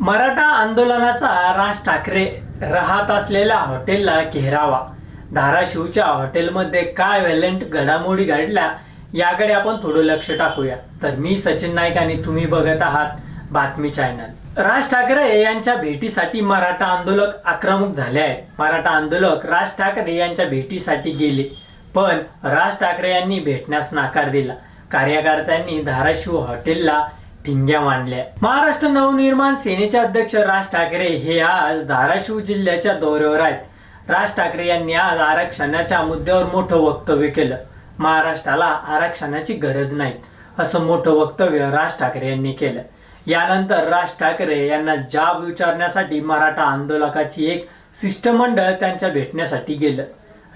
मराठा आंदोलनाचा राज ठाकरे राहत असलेल्या हॉटेलला घेरावा. धाराशिवच्या हॉटेलमध्ये काय व्हॅलेंट घडामोडी घडल्या याकडे आपण थोडं लक्ष टाकूया. तर मी सचिन नाईक आणि तुम्ही बघत आहात बातमी चॅनल. राज ठाकरे यांच्या भेटीसाठी मराठा आंदोलक आक्रमक झाले आहेत. मराठा आंदोलक राज ठाकरे यांच्या भेटीसाठी गेले पण राज ठाकरे यांनी भेटण्यास नकार दिला. कार्यकर्त्यांनी धाराशिव हॉटेलला ठिंग्या मांडल्या महाराष्ट्र नवनिर्माण सेनेचे अध्यक्ष राज ठाकरे हे आज धाराशिव जिल्ह्याच्या दौऱ्यावर आहेत. राज ठाकरे यांनी आज आरक्षणाच्या मुद्द्यावर मोठं वक्तव्य केलं. महाराष्ट्राला आरक्षणाची गरज नाही असं मोठं वक्तव्य राज ठाकरे यांनी केलं. यानंतर राज ठाकरे यांना जाब विचारण्यासाठी मराठा आंदोलकाची एक शिष्टमंडळ त्यांच्या भेटण्यासाठी गेलं.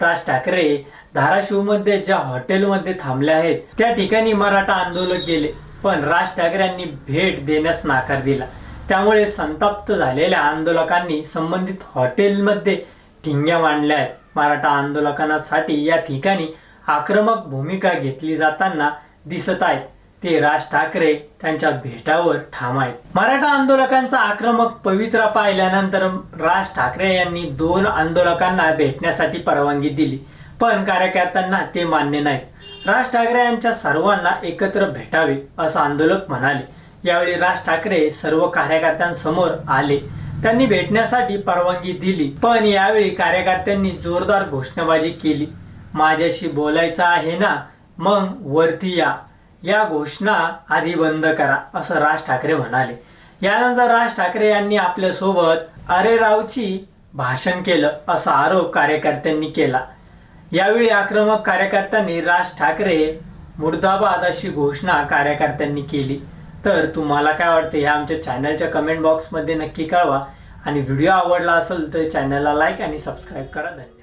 राज ठाकरे धाराशिवमध्ये ज्या हॉटेलमध्ये थांबले आहेत त्या ठिकाणी मराठा आंदोलक गेले. पण राज ठाकरेंनी भेट देण्यास नाकार दिला. त्यामुळे संतप्त झालेल्या आंदोलकांनी संबंधित हॉटेलमध्ये ठिंग्या मांडल्या आहेत. मराठा आंदोलकांसाठी या ठिकाणी आक्रमक भूमिका घेतली जाताना दिसत आहेत ते राज ठाकरे त्यांच्या भेटावर ठाम आहेत. मराठा आंदोलकांचा आक्रमक पवित्रा पाहिल्यानंतर राज ठाकरे यांनी दोन आंदोलकांना भेटण्यासाठी परवानगी दिली. पण कार्यकर्त्यांना ते मान्य नाहीत. राज ठाकरे यांच्या सर्वांना एकत्र भेटावे असं आंदोलक म्हणाले. यावेळी राज ठाकरे सर्व कार्यकर्त्यांसमोर आले. त्यांनी भेटण्यासाठी परवानगी दिली पण यावेळी कार्यकर्त्यांनी जोरदार घोषणाबाजी केली. माझ्याशी बोलायचं आहे ना मग वरती या. या घोषणा आधी बंद करा असं राज ठाकरे म्हणाले. यानंतर राज ठाकरे यांनी आपल्यासोबत अरे रावची भाषण केलं असा आरोप कार्यकर्त्यांनी केला. यावेळी आक्रमक कार्यकर्त्यांनी राज ठाकरे मुर्दाबाद अशी घोषणा कार्यकर्त्यांनी केली. तर तुम्हाला काय वाटते हे आमच्या चॅनलच्या कमेंट बॉक्समध्ये नक्की कळवा. आणि व्हिडिओ आवडला असेल तर चॅनलला लाईक आणि सबस्क्राईब करा. धन्यवाद.